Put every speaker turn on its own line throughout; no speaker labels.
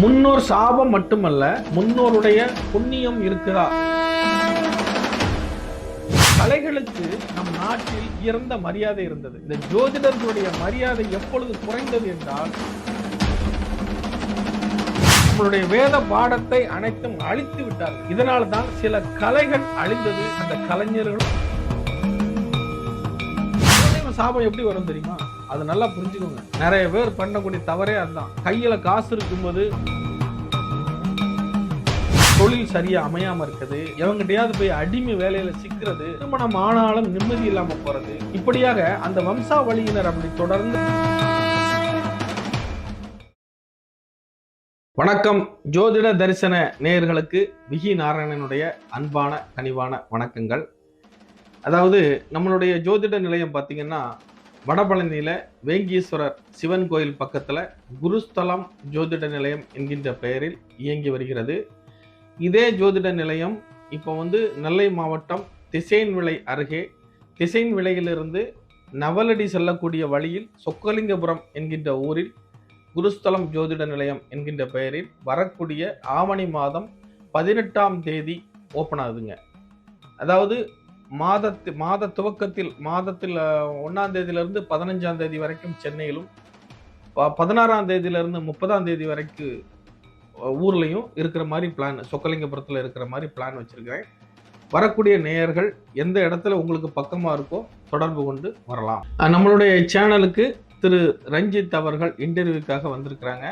முன்னோர் சாபம் மட்டுமல்ல முன்னோருடைய புண்ணியம் இருக்குதா கலைகளுக்கு நம் நாட்டில் இறந்த மரியாதை இருந்தது. இந்த ஜோதிடர்களுடைய மரியாதை எப்பொழுது குறைந்தது என்றால் நம்மளுடைய வேத பாடத்தை அனைத்தும் அழித்து விட்டார் இதனால் தான் சில கலைகள் அழிந்தது. அந்த கலைஞர்களும் சாபம் எப்படி வரும் தெரியுமா? அது நல்லா புரிஞ்சுக்கோங்க. நிறைய பேர் பண்ணக்கூடிய தவறே அதுதான். கையில காசு இருக்கும்போது தொழில் சரியா அமையாம இருக்குது. எவங்கிட்டையாவது போய் அடிமை வேலையில சிக்கிறது திருமணம் ஆனாலும் நிம்மதி இல்லாம போறது. இப்படியாக அந்த வம்சாவளியினர் அப்படி தொடர்ந்து வணக்கம். ஜோதிட தரிசன நேயர்களுக்கு விகி நாராயணனுடைய அன்பான கனிவான வணக்கங்கள். அதாவது நம்மளுடைய ஜோதிட நிலையம் பார்த்தீங்கன்னா வடபழனியில் வேங்கீஸ்வரர் சிவன் கோயில் பக்கத்தில் குருஸ்தலம் ஜோதிட நிலையம் என்கின்ற பெயரில் இயங்கி வருகிறது. இதே ஜோதிட நிலையம் இப்போ வந்து நெல்லை மாவட்டம் திசைன் விளை அருகே திசைன் விளையிலிருந்து நவலடி செல்லக்கூடிய வழியில் சொக்கலிங்கபுரம் என்கின்ற ஊரில் குருஸ்தலம் ஜோதிட நிலையம் என்கின்ற பெயரில் வரக்கூடிய ஆவணி மாதம் பதினெட்டாம் தேதி ஓப்பன் ஆகுதுங்க. அதாவது மாதத்து மாத துவக்கத்தில் மாதத்தில் ஒன்றாம் தேதியிலிருந்து பதினஞ்சாம் தேதி வரைக்கும் சென்னையிலும் பதினாறாம் தேதியிலிருந்து முப்பதாம் தேதி வரைக்கும் ஊர்லேயும் இருக்கிற மாதிரி பிளான் சொக்கலிங்கபுரத்தில் இருக்கிற மாதிரி பிளான் வச்சுருக்கிறேன். வரக்கூடிய நேயர்கள் எந்த இடத்துல உங்களுக்கு பக்கமாக இருக்கோ தொடர்பு கொண்டு வரலாம். நம்மளுடைய சேனலுக்கு திரு. ரஞ்சித் அவர்கள் இன்டர்வியூக்காக வந்திருக்கிறாங்க.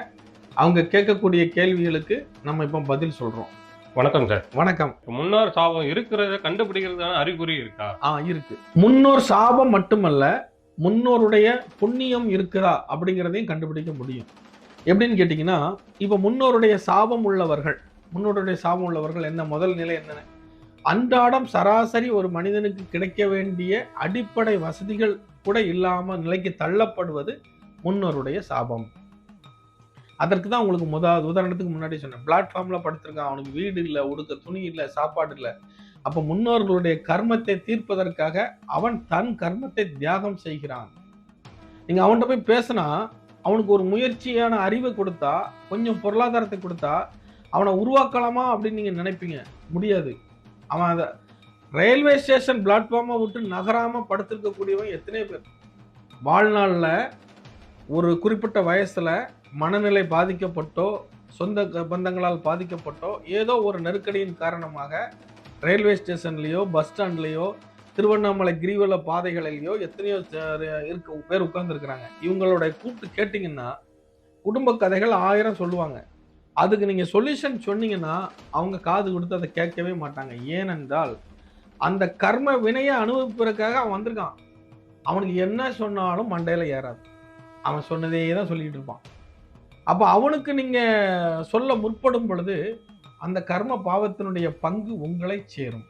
அவங்க கேட்கக்கூடிய கேள்விகளுக்கு நம்ம இப்போ பதில் சொல்கிறோம்
வணக்கம் சார்.
வணக்கம்.
முன்னோர் சாபம் இருக்கிறத கண்டுபிடிக்கிறதுக்கான அறிகுறி இருக்கா?
ஆ இருக்கு. முன்னோர் சாபம் மட்டுமல்ல முன்னோருடைய புண்ணியம் இருக்குதா அப்படிங்கிறதையும் கண்டுபிடிக்க முடியும். எப்படின்னு கேட்டிங்கன்னா இப்போ முன்னோருடைய சாபம் உள்ளவர்கள் முன்னோருடைய சாபம் உள்ளவர்கள் என்ன முதல் நிலை என்ன? அன்றாடம் சராசரி ஒரு மனிதனுக்கு கிடைக்க வேண்டிய அடிப்படை வசதிகள் கூட இல்லாம நிலைக்கு தள்ளப்படுவது முன்னோருடைய சாபம். அதற்கு தான் உங்களுக்கு முத உதாரணத்துக்கு முன்னாடி சொன்னேன். பிளாட்ஃபார்மில் படுத்திருக்கான் அவனுக்கு வீடு இல்லை உடுக்க துணி இல்லை சாப்பாடு இல்லை. அப்போ முன்னோர்களுடைய கர்மத்தை தீர்ப்பதற்காக அவன் தன் கர்மத்தை தியாகம் செய்கிறான். நீங்கள் அவன்கிட்ட போய் பேசினா அவனுக்கு ஒரு முயற்சியான அறிவை கொடுத்தா கொஞ்சம் பொருளாதாரத்தை கொடுத்தா அவனை உருவாக்கலாமா அப்படின்னு நீங்கள் நினைப்பீங்க. முடியாது. அவன் அதை ரயில்வே ஸ்டேஷன் பிளாட்ஃபார்மை விட்டு நகராமல் படுத்திருக்கக்கூடியவன் எத்தனை பேர். வாழ்நாளில் ஒரு குறிப்பிட்ட வயசில் மனநிலை பாதிக்கப்பட்டோ சொந்த பந்தங்களால் பாதிக்கப்பட்டோ ஏதோ ஒரு நெருக்கடியின் காரணமாக ரயில்வே ஸ்டேஷன்லேயோ பஸ் ஸ்டாண்ட்லேயோ திருவண்ணாமலை கிரிவல பாதைகளிலேயோ எத்தனையோ இருக்க பேர் உட்கார்ந்துருக்குறாங்க. இவங்களோட கூப்பிட்டு கேட்டிங்கன்னா குடும்ப கதைகள் ஆயிரம் சொல்லுவாங்க. அதுக்கு நீங்கள் சொல்யூஷன் சொன்னீங்கன்னா அவங்க காது கொடுத்து அதை கேட்கவே மாட்டாங்க. ஏனென்றால் அந்த கர்ம வினையை அனுபவிப்பதற்காக அவன் வந்திருக்கான். அவனுக்கு என்ன சொன்னாலும் மண்டையில் ஏறாது. அவன் சொன்னதே தான் சொல்லிகிட்டு இருப்பான். அப்போ அவனுக்கு நீங்கள் சொல்ல முற்படும் பொழுது அந்த கர்ம பாவத்தினுடைய பங்கு உங்களை சேரும்.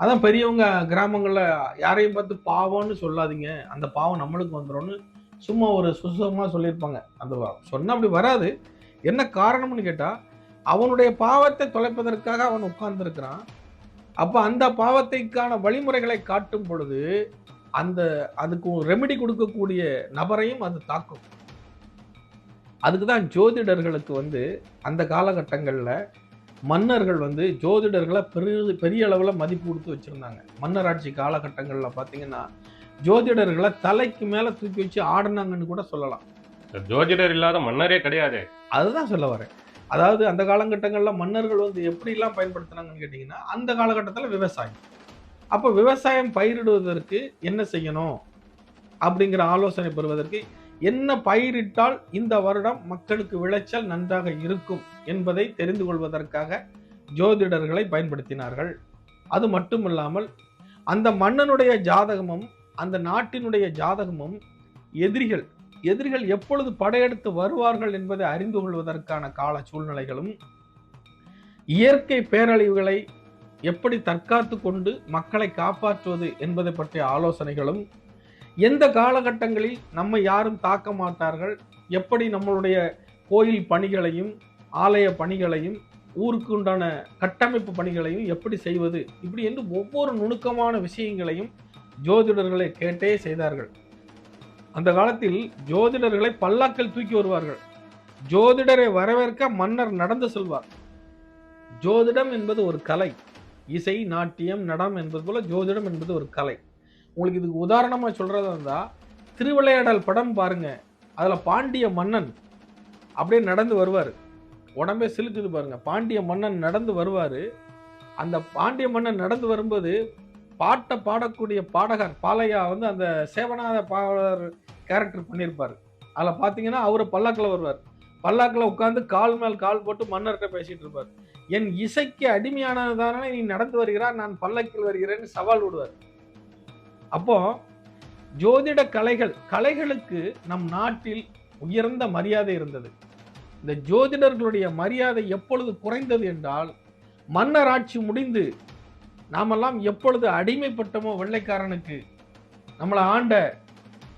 அதான் பெரியவங்க கிராமங்களில் யாரையும் பார்த்து பாவம்னு சொல்லாதீங்க. அந்த பாவம் நம்மளுக்கு வந்துடும்னு சும்மா ஒரு சுசமாக சொல்லியிருப்பாங்க. அந்த சொன்னால் அப்படி வராது. என்ன காரணம்னு கேட்டால் அவனுடைய பாவத்தை தொலைப்பதற்காக அவன் உட்கார்ந்துருக்கிறான். அப்போ அந்த பாவத்தைக்கான வழிமுறைகளை காட்டும் பொழுது அந்த அதுக்கு ரெமெடி கொடுக்கக்கூடிய நபரையும் அது தாக்கும். அதுக்கு தான் ஜோதிடர்களுக்கு வந்து அந்த காலகட்டங்களில் மன்னர்கள் வந்து ஜோதிடர்களை பெரிய பெரிய அளவில் மதிப்பு கொடுத்து வச்சுருந்தாங்க. மன்னராட்சி காலகட்டங்களில் பார்த்தீங்கன்னா ஜோதிடர்களை தலைக்கு மேலே தூக்கி வச்சு ஆடினாங்கன்னு கூட சொல்லலாம்.
ஜோதிடர் இல்லாத மன்னரே கிடையாது.
அதுதான் சொல்ல வரேன். அதாவது அந்த காலகட்டங்களில் மன்னர்கள் வந்து எப்படிலாம் பயன்படுத்தினாங்கன்னு கேட்டிங்கன்னா அந்த காலகட்டத்தில் விவசாயம். அப்போ விவசாயம் பயிரிடுவதற்கு என்ன செய்யணும்? அப்படிங்கிற ஆலோசனை பெறுவதற்கு என்ன பயிரிட்டால் இந்த வருடம் மக்களுக்கு விளைச்சல் நன்றாக இருக்கும் என்பதை தெரிந்து கொள்வதற்காக ஜோதிடர்களை பயன்படுத்தினார்கள். அது மட்டுமல்லாமல் அந்த மன்னனுடைய ஜாதகமும் அந்த நாட்டினுடைய ஜாதகமும் எதிரிகள் எதிரிகள் எப்பொழுது படையெடுத்து வருவார்கள் என்பதை அறிந்து கொள்வதற்கான கால சூழ்நிலைகளும் இயற்கை பேரழிவுகளை எப்படி தற்காத்து கொண்டு மக்களை காப்பாற்றுவது என்பதை பற்றிய ஆலோசனைகளும் எந்த காலகட்டங்களில் நம்ம யாரும் தாக்க மாட்டார்கள்? எப்படி நம்மளுடைய கோயில் பணிகளையும் ஆலய பணிகளையும் ஊருக்கு உண்டான கட்டமைப்பு பணிகளையும் எப்படி செய்வது? இப்படி என்று ஒவ்வொரு நுணுக்கமான விஷயங்களையும் ஜோதிடர்களை கேட்டே செய்தார்கள். அந்த காலத்தில் ஜோதிடர்களை பல்லாக்கள் தூக்கி வருவார்கள். ஜோதிடரை வரவேற்க மன்னர் நடந்து செல்வார். ஜோதிடம் என்பது ஒரு கலை. இசை நாட்டியம் நடம் என்பது போல ஜோதிடம் என்பது ஒரு கலை. உங்களுக்கு இதுக்கு உதாரணமாக சொல்கிறதா இருந்தால் திருவிளையாடல் படம் பாருங்க. அதில் பாண்டிய மன்னன் அப்படியே நடந்து வருவார். உடம்பே சிலுக்குது பாருங்கள் பாண்டிய மன்னன் நடந்து வருவார். அந்த பாண்டிய மன்னன் நடந்து வரும்போது பாட்டை பாடக்கூடிய பாடகர் பாலையா வந்து அந்த சேவநாத பாடகர் கேரக்டர் பண்ணியிருப்பார் அதில் பார்த்தீங்கன்னா அவர் பல்லாக்கில் வருவார். பல்லாக்கில் உட்காந்து கால் மேல் கால் போட்டு மன்னர்கிட்ட பேசிகிட்டு இருப்பார். என் இசைக்கு அடிமையானதானே நீ நடந்து வருகிறார் நான் பல்லக்கில் வருகிறேன்னு சவால் விடுவார். அப்போ ஜோதிட கலைகள் கலைகளுக்கு நம் நாட்டில் உயர்ந்த மரியாதை இருந்தது. இந்த ஜோதிடர்களுடைய மரியாதை எப்பொழுது குறைந்தது என்றால் மன்னர் ஆட்சி முடிந்து நாமெல்லாம் எப்பொழுது அடிமைப்பட்டமோ வெள்ளைக்காரனுக்கு நம்மளை ஆண்ட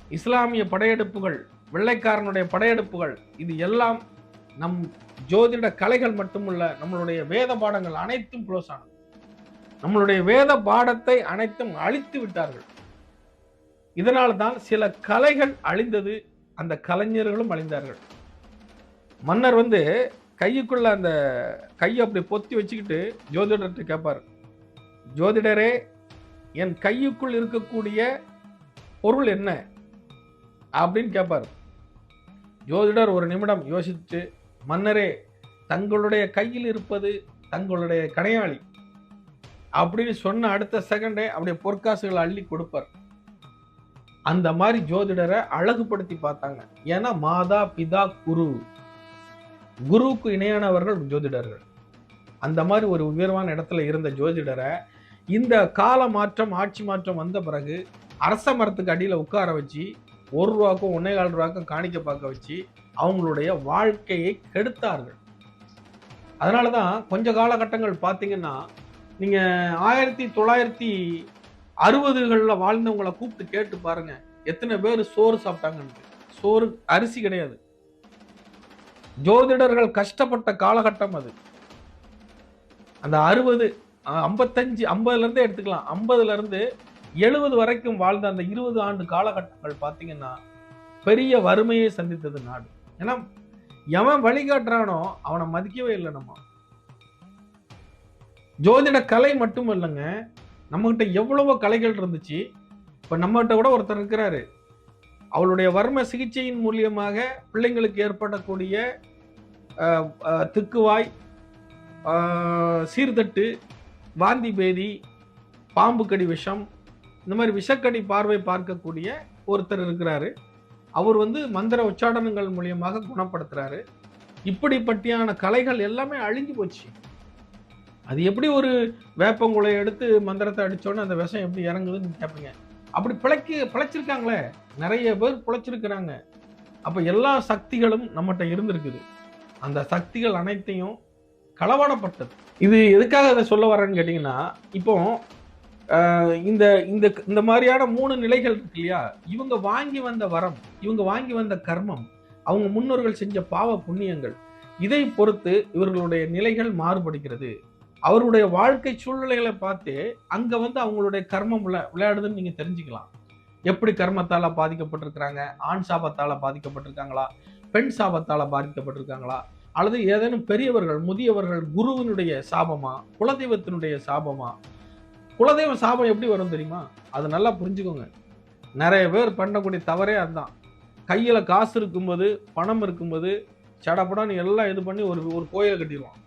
இஸ்லாமிய படையெடுப்புகள் வெள்ளைக்காரனுடைய படையெடுப்புகள் இது எல்லாம் நம் ஜோதிட கலைகள் மட்டுமல்ல நம்மளுடைய வேத பாடங்கள் அனைத்தும் க்ளோஸ் ஆனது. நம்மளுடைய வேத பாடத்தை அனைத்தும் அழித்து விட்டார்கள். இதனால் தான் சில கலைகள் அழிந்தது அந்த கலைஞர்களும் அழிந்தார்கள். மன்னர் வந்து கையுக்குள்ள அந்த கையை அப்படி பொத்தி வச்சுக்கிட்டு ஜோதிடர்கிட்ட கேட்பார். ஜோதிடரே என் கையுக்குள் இருக்கக்கூடிய பொருள் என்ன? அப்படின்னு கேட்பார். ஜோதிடர் ஒரு நிமிடம் யோசித்து மன்னரே தங்களுடைய கையில் இருப்பது தங்களுடைய கணையாளி. அப்படின்னு சொன்ன அடுத்த செகண்டே அப்படியே பொற்காசுகளை அள்ளி கொடுப்பார். அந்த மாதிரி ஜோதிடரை அழகுபடுத்தி பார்த்தாங்க. ஏன்னா மாதா பிதா குரு. குருவுக்கு இணையானவர்கள் ஜோதிடர்கள். அந்த மாதிரி ஒரு உயர்வான இடத்துல இருந்த ஜோதிடரை இந்த கால மாற்றம் ஆட்சி மாற்றம் வந்த பிறகு அரச மரத்துக்கு அடியில் உட்கார வச்சு ஒரு ரூபாக்கும் ஒன்னே கால் ரூபாக்கும் காணிக்க பார்க்க வச்சு அவங்களுடைய வாழ்க்கையை கெடுத்தார்கள். அதனால தான் கொஞ்ச காலகட்டங்கள் பார்த்தீங்கன்னா நீங்கள் ஆயிரத்தி தொள்ளாயிரத்தி அறுபதுகளில் வாழ்ந்தவங்களை கூப்பிட்டு கேட்டு பாருங்க. எத்தனை பேர் சோறு சாப்பிட்டாங்கன்னு சோறு அரிசி கிடையாது. ஜோதிடர்கள் கஷ்டப்பட்ட காலகட்டம் அது. அந்த அறுபது ஐம்பத்தஞ்சு ஐம்பதுல இருந்தே எடுத்துக்கலாம். ஐம்பதுல இருந்து எழுபது வரைக்கும் வாழ்ந்த அந்த இருபது ஆண்டு காலகட்டங்கள் பார்த்தீங்கன்னா பெரிய வறுமையை சந்தித்தது நாடு. ஏன்னா எவன் வழிகாட்டுறானோ அவனை மதிக்கவே இல்லை நம்ம. ஜோதிட கலை மட்டும் இல்லைங்க. நம்மகிட்ட எவ்வளவோ கலைகள் இருந்துச்சு. இப்போ நம்மகிட்ட கூட ஒருத்தர் இருக்கிறாரு. அவளுடைய வர்ம சிகிச்சையின் மூலியமாக பிள்ளைங்களுக்கு ஏற்படக்கூடிய திக்குவாய் சீர்தட்டு வாந்தி பேதி பாம்பு கடி விஷம் இந்த மாதிரி விஷக்கடி பார்வை பார்க்கக்கூடிய ஒருத்தர் இருக்கிறாரு. அவர் வந்து மந்திர உச்சாடனங்கள் மூலியமாக குணப்படுத்துறாரு. இப்படிப்பட்டியான கலைகள் எல்லாமே அழிஞ்சு போச்சு. அது எப்படி ஒரு வேப்பங்குலை எடுத்து மந்திரத்தை அடிச்சோன்னு அந்த விஷம் எப்படி இறங்குதுன்னு கேட்பீங்க அப்படி பிழைக்கு பிழைச்சிருக்காங்களே. நிறைய பேர் பிழைச்சிருக்கிறாங்க. அப்போ எல்லா சக்திகளும் நம்மகிட்ட இருந்திருக்குது. அந்த சக்திகள் அனைத்தையும் களவாடப்பட்டது. இது எதுக்காக அதை சொல்ல வரேன்னு கேட்டிங்கன்னா இப்போ இந்த இந்த இந்த மாதிரியான மூணு நிலைகள் இருக்கு இல்லையா? இவங்க வாங்கி வந்த வரம் இவங்க வாங்கி வந்த கர்மம் அவங்க முன்னோர்கள் செஞ்ச பாவ புண்ணியங்கள் இதை பொறுத்து இவர்களுடைய நிலைகள் மாறுபடுகிறது. அவருடைய வாழ்க்கை சூழ்நிலைகளை பார்த்து அங்க வந்து அவங்களுடைய கர்மம் விளை விளையாடுதுன்னு நீங்க தெரிஞ்சுக்கலாம். எப்படி கர்மத்தால பாதிக்கப்பட்டிருக்கிறாங்க? ஆண் சாபத்தால பாதிக்கப்பட்டிருக்காங்களா? பெண் சாபத்தால பாதிக்கப்பட்டிருக்காங்களா? அல்லது ஏதேனும் பெரியவர்கள் முதியவர்கள் குருவினுடைய சாபமா? குலதெய்வத்தினுடைய சாபமா? குலதெய்வ சாபம் எப்படி வரும் தெரியுமா? அது நல்லா புரிஞ்சுக்கோங்க. நிறைய பேர் பண்ணக்கூடிய தவறே அதுதான். கையில் காசு இருக்கும்போது பணம் இருக்கும்போது சடப்படான்னு எல்லாம் இது பண்ணி ஒரு ஒரு கோயிலை கட்டிடுவான்.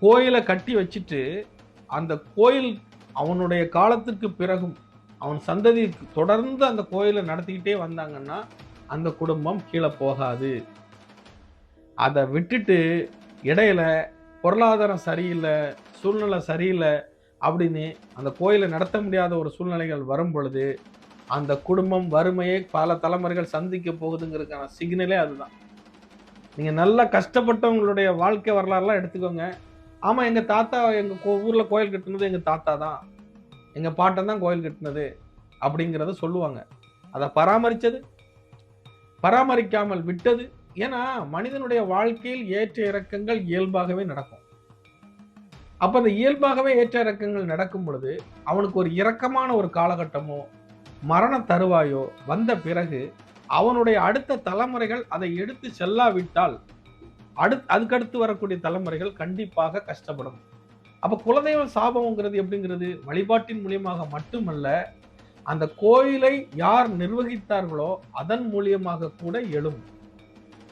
கோயிலை கட்டி வச்சுட்டு அந்த கோயில் அவனுடைய காலத்துக்கு பிறகும் அவன் சந்ததி தொடர்ந்து அந்த கோயிலை நடத்திக்கிட்டே வந்தாங்கன்னா அந்த குடும்பம் கீழே போகாது. அதை விட்டுட்டு இடையில பொருளாதாரம் சரியில்லை சூழ்நிலை சரியில்லை அப்படின்னு அந்த கோயிலை நடத்த முடியாத ஒரு சூழ்நிலைகள் வரும் பொழுது அந்த குடும்பம் வறுமையை பல தலைமுறைகள் சந்திக்க போகுதுங்கிறதுக்கான சிக்னலே அதுதான். நீங்கள் நல்லா கஷ்டப்பட்டவங்களுடைய வாழ்க்கை வரலாறுலாம் எடுத்துக்கோங்க. ஆமாம் எங்கள் தாத்தா எங்கள் கோ ஊரில் கோயில் கட்டினது எங்கள் தாத்தா தான். எங்கள் பாட்டன் தான் கோயில் கட்டினது அப்படிங்கிறத சொல்லுவாங்க. அதை பராமரித்தது பராமரிக்காமல் விட்டது. ஏன்னா மனிதனுடைய வாழ்க்கையில் ஏற்ற இறக்கங்கள் இயல்பாகவே நடக்கும். அப்ப அந்த இயல்பாகவே ஏற்ற இறக்கங்கள் நடக்கும் பொழுது அவனுக்கு ஒரு இரக்கமான ஒரு காலகட்டமோ மரண தருவாயோ வந்த பிறகு அவனுடைய அடுத்த தலைமுறைகள் அதை எடுத்து செல்லாவிட்டால் அடுத் அதுக்கடுத்து வரக்கூடிய தலைமுறைகள் கண்டிப்பாக கஷ்டப்படும். அப்போ குலதெய்வ சாபம்ங்கிறது எப்படிங்கிறது? வழிபாட்டின் மூலியமாக மட்டுமல்ல அந்த கோயிலை யார் நிர்வகித்தார்களோ அதன் மூலியமாக கூட எழும்.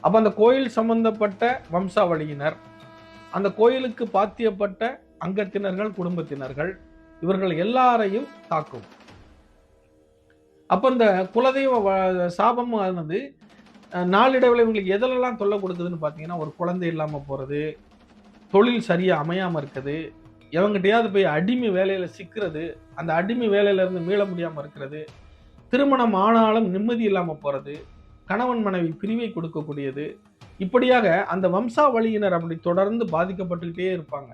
அப்போ அந்த கோயில் சம்பந்தப்பட்ட வம்சாவளியினர் அந்த கோயிலுக்கு பாத்தியப்பட்ட அங்கத்தினர்கள் குடும்பத்தினர்கள் இவர்கள் எல்லாரையும் தாக்கும். அப்போ இந்த குலதெய்வ வ- ஆனது நாளிடவில் இவங்களுக்கு எதிலெல்லாம் தொல்லை கொடுக்குதுன்னு பார்த்தீங்கன்னா ஒரு குழந்தை இல்லாமல் போகிறது தொழில் சரியாக அமையாமல் இருக்குது எவங்கிட்டையாவது போய் அடிமை வேலையில் சிக்கிறது அந்த அடிமை வேலையிலேருந்து மீள முடியாமல் இருக்கிறது திருமணம் ஆனாலும் நிம்மதி இல்லாமல் போகிறது கணவன் மனைவி பிரிவை கொடுக்கக்கூடியது இப்படியாக அந்த வம்சாவளியினர் அப்படி தொடர்ந்து பாதிக்கப்பட்டுக்கிட்டே இருப்பாங்க.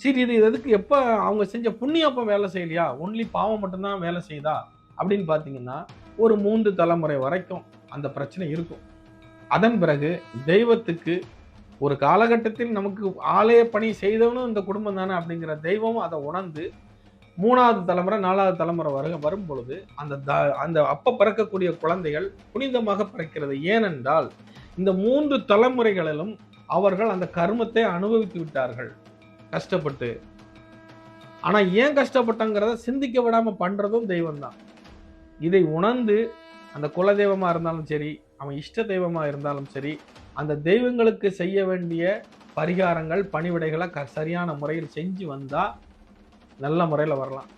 சரி இது எதுக்கு எப்போ அவங்க செஞ்ச புண்ணியப்பம் வேலை செய்யலையா? ஒன்லி பாவம் மட்டும்தான் வேலை செய்தா? அப்படின்னு பார்த்தீங்கன்னா ஒரு மூன்று தலைமுறை வரைக்கும் அந்த பிரச்சனை இருக்கும். அதன் பிறகு தெய்வத்துக்கு ஒரு காலகட்டத்தில் நமக்கு ஆலய பணி செய்தவனும் இந்த குடும்பம் தானே அப்படிங்கிற தெய்வம் அதை உணர்ந்து மூணாவது தலைமுறை நாலாவது தலைமுறை வர வரும் பொழுது அந்த த- அந்த அப்போ பிறக்கக்கூடிய குழந்தைகள் புனிதமாக பிறக்கிறது. ஏனென்றால் இந்த மூன்று தலைமுறைகளிலும் அவர்கள் அந்த கர்மத்தை அனுபவித்து விட்டார்கள். கஷ்டப்பட்டு. ஆனால் ஏன் கஷ்டப்பட்டங்கிறத சிந்திக்க விடாமல் பண்ணுறதும் தெய்வம்தான். இதை உணர்ந்து அந்த குல தெய்வமாக இருந்தாலும் சரி அவன் இஷ்ட தெய்வமாக இருந்தாலும் சரி அந்த தெய்வங்களுக்கு செய்ய வேண்டிய பரிகாரங்கள் பணிவிடைகளை க சரியான முறையில் செஞ்சு வந்தால் நல்ல முறையில் வரலாம்.